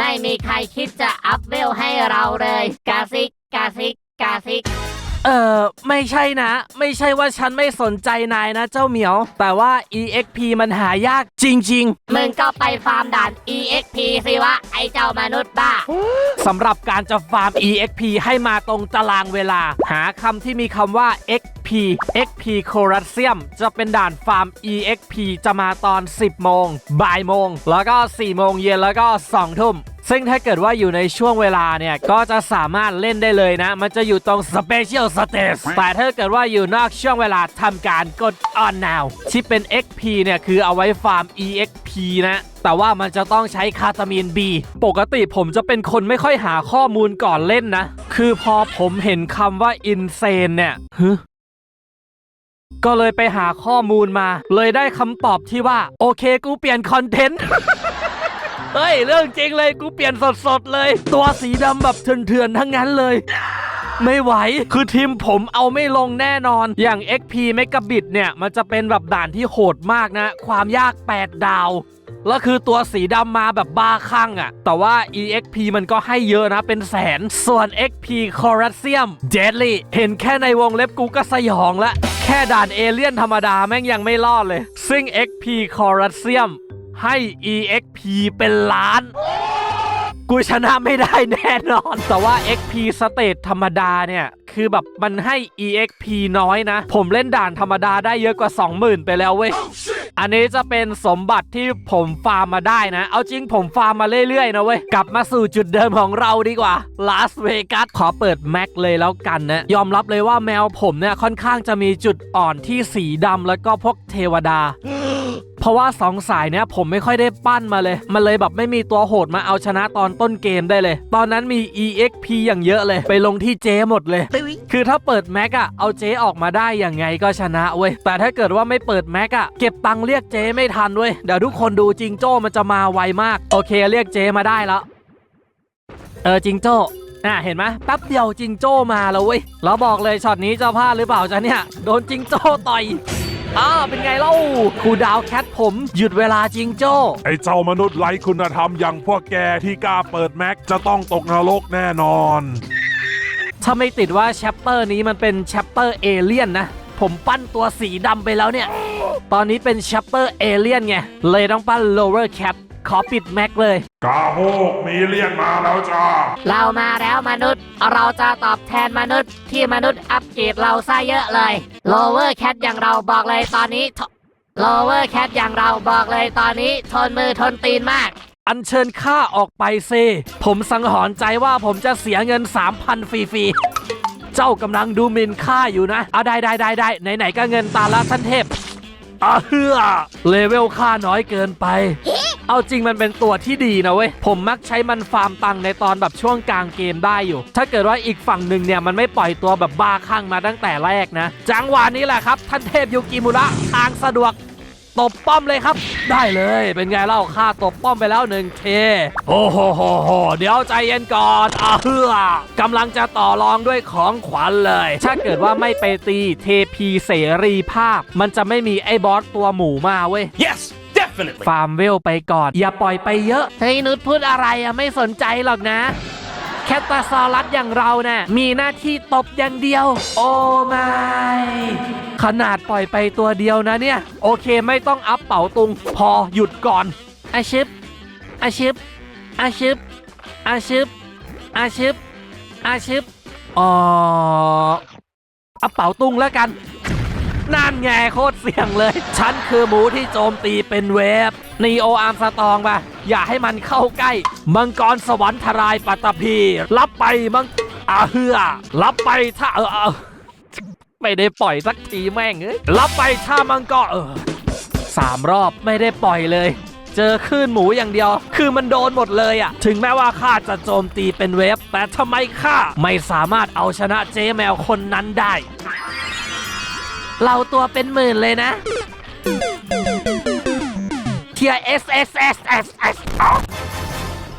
ไม่มีใครคิดจะอัพเวลให้เราเลย กาซิก กาซิก กาซิก เออไม่ใช่นะ ไม่ใช่ว่าฉันไม่สนใจนายนะเจ้าเหมียว แต่ว่า EXP มันหายากจริงมึงก็ไปฟาร์มด่าน EXP สิวะ ไอเจ้ามนุษย์บ้าๆสำหรับการจะฟาร์ม EXP ให้มาตรงตารางเวลา หาคำที่มีคำว่า XP XP c o r a s i u m จะเป็นด่านฟาร์ม EXP จะมาตอน 10 โมง บ่ายโมง แล้วก็ 4 โมงเย็นแล้วก็ 2 ทุ่ม ซึ่งถ้าเกิดว่าอยู่ในช่วงเวลาเนี่ย ก็จะสามารถเล่นได้เลยนะ มันจะอยู่ตรง Special Stage แต่ถ้าเกิดว่าอยู่นอกช่วงเวลาทำการกด on now ที่เป็น XP เนี่ยคือเอาไว้ฟาร์ม EXP นะแต่ว่ามันจะต้องใช้คาตามีน B ปกติผมจะเป็นคนไม่ค่อยหาข้อมูลก่อนเล่นนะ คือพอผมเห็นคำว่า insane เนี่ยฮึก็เลยไปหาข้อมูลมา เลยได้คำตอบที่ว่า โอเคกูเปลี่ยนคอนเทนต์ เฮ้ย เรื่องจริงเลยกูเปลี่ยนสดๆเลย ตัวสีดำแบบเถื่อนๆทั้งนั้นเลยไม่ไหว คือทีมผมเอาไม่ลงแน่นอน อย่าง XP เมกะบิตเนี่ย มันจะเป็นแบบด่านที่โหดมากนะ ความยาก 8 ดาว แล้วคือตัวสีดำมาแบบบ้าคลั่งอะ่ะ แต่ว่า EXP มันก็ให้เยอะนะ เป็นแสน ส่วน XP c o r a s i u m Deadly เห็นแค่ในวงเล็บกูก็สยองละ แค่ด่านเอเลี่ยนธรรมดาแม่งยังไม่รอดเลย ซึ่ง XP c o r a s i u m ให้ EXP เป็นล้าน กูชนะไม่ได้แน่นอน แต่ว่า XP Stage ธรรมดาเนี่ย คือแบบมันให้ EXP น้อยนะ ผมเล่นด่านธรรมดาได้เยอะกว่า 20,000 ไปแล้วเว้ย อันนี้จะเป็นสมบัติที่ผมฟาร์มมาได้นะ เอาจริงผมฟาร์มมาเรื่อยๆนะเว้ย กลับมาสู่จุดเดิมของเราดีกว่าลาสเวกัสขอเปิดแม็กเลยแล้วกันนะ ยอมรับเลยว่าแมวผมเนี่ยค่อนข้างจะมีจุดอ่อนที่สีดำแล้วก็พวกเทวดาเพราะว่าสองสายเนี้ยผมไม่ค่อยได้ปั้นมาเลย มันเลยแบบไม่มีตัวโหดมาเอาชนะตอนต้นเกมได้เลย ตอนนั้นมี EXP อย่างเยอะเลย ไปลงที่เจหมดเลย คือถ้าเปิดแม็กอะเอาเจออกมาได้อย่างไงก็ชนะเว้ย แต่ถ้าเกิดว่าไม่เปิดแม็กอะเก็บตังค์เรียกเจไม่ทันเว้ย เดี๋ยวทุกคนดูจิงโจ้มันจะมาไวมาก โอเคเรียกเจมาได้แล้ว เออจิงโจ้น่ะเห็นไหมแป๊บเดียวจิงโจ้มาแล้วเว้ยแล้วบอกเลยช็อตนี้จะพลาดหรือเปล่าจ๊ะเนี่ย โดนจิงโจ้ต่อย อ้าวเป็นไงเล่าครูดาวแคทผมหยุดเวลาจิงโจ้ไอ้เจ้ามนุษย์ไร้คุณธรรมอย่างพวกแกที่กล้าเปิดแม็กจะต้องตกนรกแน่นอน ถ้าไม่ติดว่าแชปเตอร์นี้มันเป็นแชปเตอร์เอเลียนนะ ผมปั้นตัวสีดำไปแล้วเนี่ย ตอนนี้เป็นแชปเตอร์เอเลียนไง เลยต้องปั้น lower cap ขอปิดแม็กเลย กาโฮกมีเลียนมาแล้วจ้า เรามาแล้วมนุษย์ เราจะตอบแทนมนุษย์ ที่มนุษย์อัปเกรดเราซะเยอะเลย lower cat อย่างเราบอกเลยตอนนี้ท lower cat อย่างเราบอกเลยตอนนี้ ทนมือทนตีนมาก อัญเชิญข้าออกไปเซ ผมสังหรณ์ใจว่าผมจะเสียเงิน 3,000 ฟรีๆ เจ้ากำลังดูหมินข้าอยู่นะ เอาได้ได้ได้ได้ไหนๆก็เงินตาละท่านเทพ อาเฮือเลเวลค่าน้อยเกินไป เอาจริงมันเป็นตัวที่ดีนะเว้ย ผมมักใช้มันฟาร์มตังในตอนแบบช่วงกลางเกมได้อยู่ ถ้าเกิดว่าอีกฝั่งหนึ่งเนี่ย มันไม่ปล่อยตัวแบบบ้าคลั่งมาตั้งแต่แรกนะ จังหวะนี้แหละครับ ท่านเทพยูกิมุระทางสะดวก ตบป้อมเลยครับ ได้เลยเป็นไงเล่าค่าตบป้อมไปแล้วหนึ่งเทโอ้โหโหโหเดี๋ยวใจเย็นก่อนอาเฮือกำลังจะต่อรองด้วยของขวัญเลย ถ้าเกิดว่าไม่ไปตีเทพีเสรีภาพ มันจะไม่มีไอ้บอสตัวหมูมาเว้ย Yes, definitely. ฟาร์มเวลไปก่อน อย่าปล่อยไปเยอะเฮ้ยนุชพูดอะไรอะไม่สนใจหรอกนะแคตตาซอรัสอย่างเราเนะ่ะมีหน้าที่ตบอย่างเดียว โอ้ไม่ ขนาดปล่อยไปตัวเดียวนะเนี่ย โอเคไม่ต้องอัพเป๋าตุง พอหยุดก่อน อาชิปอาชิปอาชิปอาชิปอาชิปอาชิปอ๋ออัพเป๋าตุงแล้วกันนั่นไงโคตรเสี่ยงเลย ฉันคือหมูที่โจมตีเป็นเวฟนีโออาร์มสตองปะอย่าให้มันเข้าใกล้ มังกรสวรรค์ทรายปัตตภีรับไปมังอาเฮือรับไปถ้าเออเออ ไม่ได้ปล่อยสักทีแม่งเอ้ยรับไปถ้ามังกรเออสามรอบไม่ได้ปล่อยเลย เจอคลื่นหมูอย่างเดียว คือมันโดนหมดเลยอะถึงแม้ว่าข้าจะโจมตีเป็นเวฟ แต่ทำไมข้าไม่สามารถเอาชนะเจ๊แมวคนนั้นได้ เราตัวเป็นหมื่นเลยนะเทีย S S S S S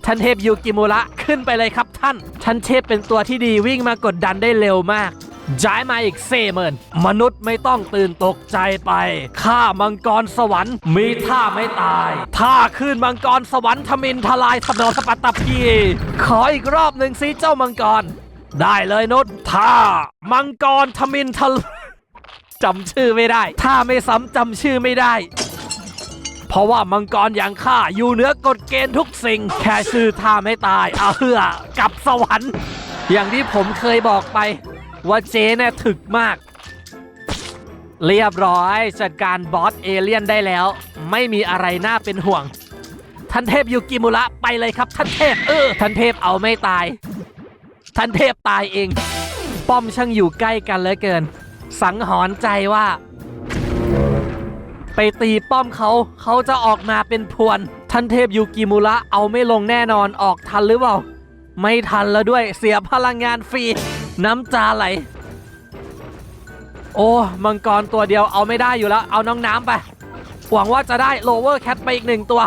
ท่านเทพยูกิมุระขึ้นไปเลยครับท่าน ท่านเทพเป็นตัวที่ดีวิ่งมากดดันได้เร็วมาก ย้ายมาอีกเซเมินมนุษย์ไม่ต้องตื่นตกใจไปข้ามังกรสวรรค์มีท่าไม่ตายท่าขึ้นมังกรสวรรค์ทมินทลายทำนสปัตตพี ขออีกรอบหนึ่งสิเจ้ามังกร ได้เลยนุชท่ามังกรทมินทลจำชื่อไม่ได้ถ้าไม่ซ้ำจำชื่อไม่ได้เพราะว่ามังกรอย่างข้าอยู่เหนือกฎเกณฑ์ทุกสิ่ง แค่ชื่อท่าไม่ตายเอาเหือกับสวรรค์ อย่างที่ผมเคยบอกไป ว่าเจ๊เนี่ยถึกมาก เรียบร้อยจัดการบอสเอเลี่ยนได้แล้ว ไม่มีอะไรน่าเป็นห่วง ท่านเทพยูกิมุระไปเลยครับ ท่านเทพเออท่านเทพเอาไม่ตาย ท่านเทพตายเอง ป้อมช่างอยู่ใกล้กันเหลือเกิน สังหรณ์ใจว่า ไปตีป้อมเขาเขาจะออกมาเป็นพวน ท่านเทพยูกิมุระเอาไม่ลงแน่นอนออกทันหรือเปล่าไม่ทันแล้วด้วยเสียพลังงานฟรี น้ำตาไหล โอ้ มังกรตัวเดียวเอาไม่ได้อยู่แล้ว เอาน้องน้ำไป หวังว่าจะได้โลเวอร์แคทไปอีกหนึ่งตัว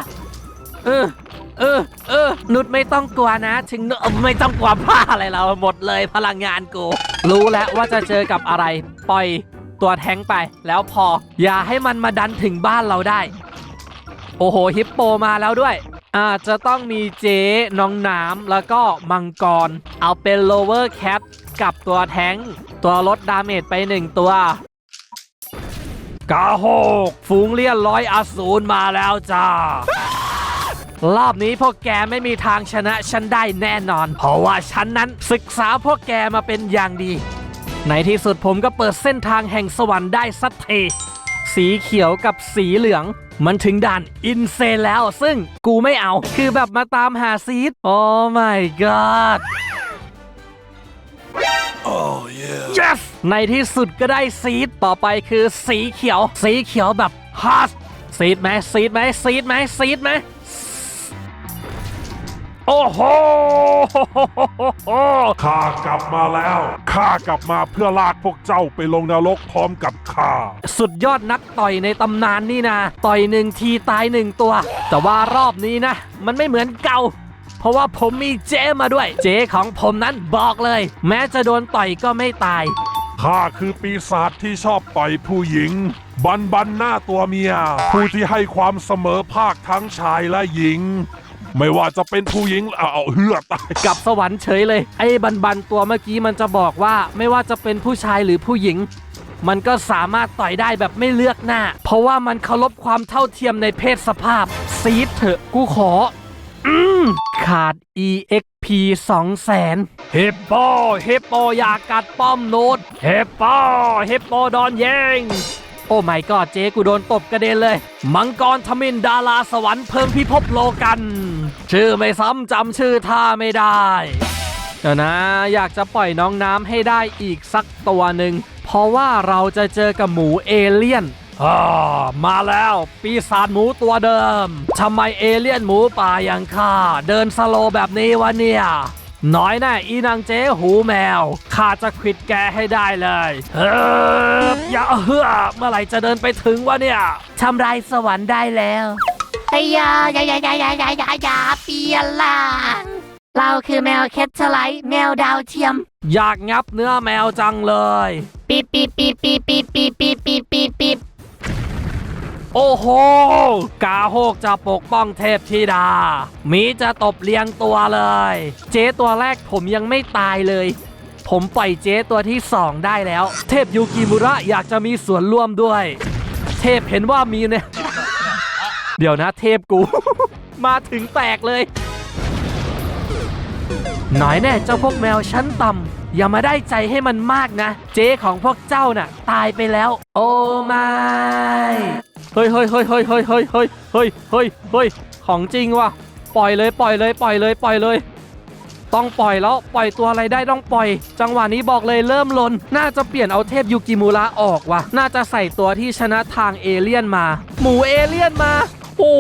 เออ เออ เออ นุชไม่ต้องกลัวนะ ถึงนุชเออไม่ต้องกลัวผ้าอะไรเราหมดเลยพลังงานกู รู้แล้วว่าจะเจอกับอะไร ปล่อยตัวแท้งไป แล้วพอ อย่าให้มันมาดันถึงบ้านเราได้ โอ้โห ฮิปโปมาแล้วด้วยอาจจะต้องมีเจ๊น้องน้ำแล้วก็มังกร เอาเป็นโลเวอร์แคท กับตัวแท้ง ตัวลดดาเมจไปหนึ่งตัวกาโฮกฝูงเลี่ยนร้อยอสูรมาแล้วจ้ารอบนี้พวกแกไม่มีทางชนะฉันได้แน่นอน เพราะว่าฉันนั้นศึกษาพวกแกมาเป็นอย่างดี ในที่สุดผมก็เปิดเส้นทางแห่งสวรรค์ได้สักทีสีเขียวกับสีเหลือง มันถึงด่านอินเซแล้วซึ่งกูไม่เอา คือแบบมาตามหาซีดโอ้ my god yes ในที่สุดก็ได้ซีดต่อไปคือสีเขียว สีเขียวแบบฮาร์ดซีดไหมซีดไหมซีดไหมซีดไหมโอ้โหข้ากลับมาแล้วข้ากลับมาเพื่อลากพวกเจ้าไปลงนรกพร้อมกับข้า สุดยอดนักต่อยในตำนานนี่นะ ต่อยหนึ่งทีตายหนึ่งตัว แต่ว่ารอบนี้นะ มันไม่เหมือนเก่า เพราะว่าผมมีเจ๊มาด้วย เจ๊ของผมนั้นบอกเลย แม้จะโดนต่อยก็ไม่ตาย ข้าคือปีศาจที่ชอบต่อยผู้หญิง บันบันหน้าตัวเมีย ผู้ที่ให้ความเสมอภาคทั้งชายและหญิง ไม่ว่าจะเป็นผู้หญิงเอาเอาเฮือตายกลับสวรรค์เฉยเลย ไอ้บันบันตัวเมื่อกี้มันจะบอกว่าไม่ว่าจะเป็นผู้ชายหรือผู้หญิง มันก็สามารถต่อยได้แบบไม่เลือกหน้า เพราะว่ามันเคารพความเท่าเทียมในเพศสภาพซีดเถอะกูขอ อืมขาด EXP 2แสนเฮปโปเฮปโปอยากกัดป้อมโนดเฮปโปเฮปโปโดนแย่งโอ้ไม่ก็เจ๊กูโดนตบกระเด็นเลย มังกรทมินดาราสวรรค์เพิ่มพิภพโลกัน ชื่อไม่ซ้ำจำชื่อท่าไม่ได้ เดี๋ยวนะ อยากจะปล่อยน้องน้ำให้ได้อีกสักตัวหนึ่ง เพราะว่าเราจะเจอกับหมูเอเลี่ยนอ่า มาแล้วปีศาจหมูตัวเดิมทำไมเอเลี่ยนหมูป่าอย่างข้าเดินสโลแบบนี้วะเนี่ยน้อยแน่อีนางเจ๊หูแมวข้าจะควิดแกให้ได้เลยเฮ้ยอย่าเฮือเมื่อไหร่จะเดินไปถึงวะเนี่ยทำลายสวรรค์ได้แล้วไอ้ยาอย่าอย่าอย่าอย่าอย่าอย่าอย่าเปลี่ยนล่างเราคือแมวเคทไลท์แมวดาวเทียม อยากงับเนื้อแมวจังเลยปีปีปีปีปีปีปีปีปีปี โอ้โห กาโฮกจะปกป้องเทพธิดา มีจะตบเลียงตัวเลย เจ๊ตัวแรกผมยังไม่ตายเลย ผมปล่อยเจ๊ตัวที่สองได้แล้ว เทพยูกิมุระอยากจะมีส่วนร่วมด้วย เทพเห็นว่ามีเนี่ย เดี๋ยวนะเทพกู มาถึงแตกเลยหน่อยแน่เจ้าพวกแมวชั้นต่ำอย่ามาได้ใจให้มันมากนะ เจ๊ของพวกเจ้าน่ะ ตายไปแล้ว โอ้ไม่ เฮ้ยเฮ้ยเฮ้ยเฮ้ยเฮ้ยเฮ้ยเฮ้ยเฮ้ยเฮ้ยเฮ้ยของจริงว่ะปล่อยเลยปล่อยเลยปล่อยเลยปล่อยเลย ต้องปล่อยแล้วปล่อยตัวอะไรได้ต้องปล่อย จังหวะนี้บอกเลยเริ่มลน น่าจะเปลี่ยนเอาเทพยูกิมูระออกว่ะ น่าจะใส่ตัวที่ชนะทางเอเลี่ยนมา หมูเอเลี่ยนมาโอ้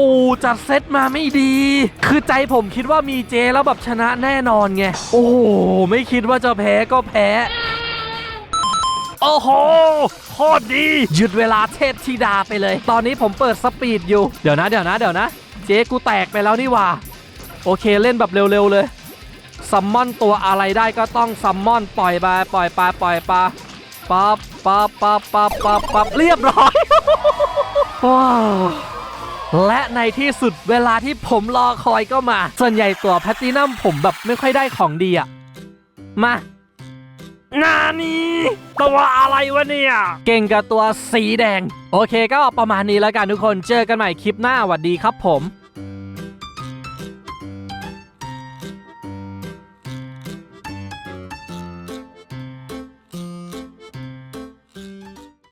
จัดเซตมาไม่ดี คือใจผมคิดว่ามีเจแล้วแบบชนะแน่นอนไง โอ้ไม่คิดว่าจะแพ้ก็แพ้ โอ้โหโคตรดีหยุดเวลาเทพธิดาไปเลย ตอนนี้ผมเปิดสปีดอยู่ เดี๋ยวนะเดี๋ยวนะเดี๋ยวนะ เจ๊กูแตกไปแล้วนี่ว่า โอเคเล่นแบบเร็วๆเลยซัมมอนตัวอะไรได้ก็ต้องซัมมอนปล่อยไปปล่อยไปปล่อยไปปั๊บปั๊บปั๊บปั๊บปั๊บปั๊บเรียบร้อยว้าวและในที่สุดเวลาที่ผมรอคอยก็มา ส่วนใหญ่ตัวแพตตินัมผมแบบไม่ค่อยได้ของดีอะมา นานี้ตัวอะไรวะเนี่ย เก่งกับตัวสีแดง โอเคก็ประมาณนี้แล้วกันทุกคนเจอกันใหม่คลิปหน้าสวัสดีครับผม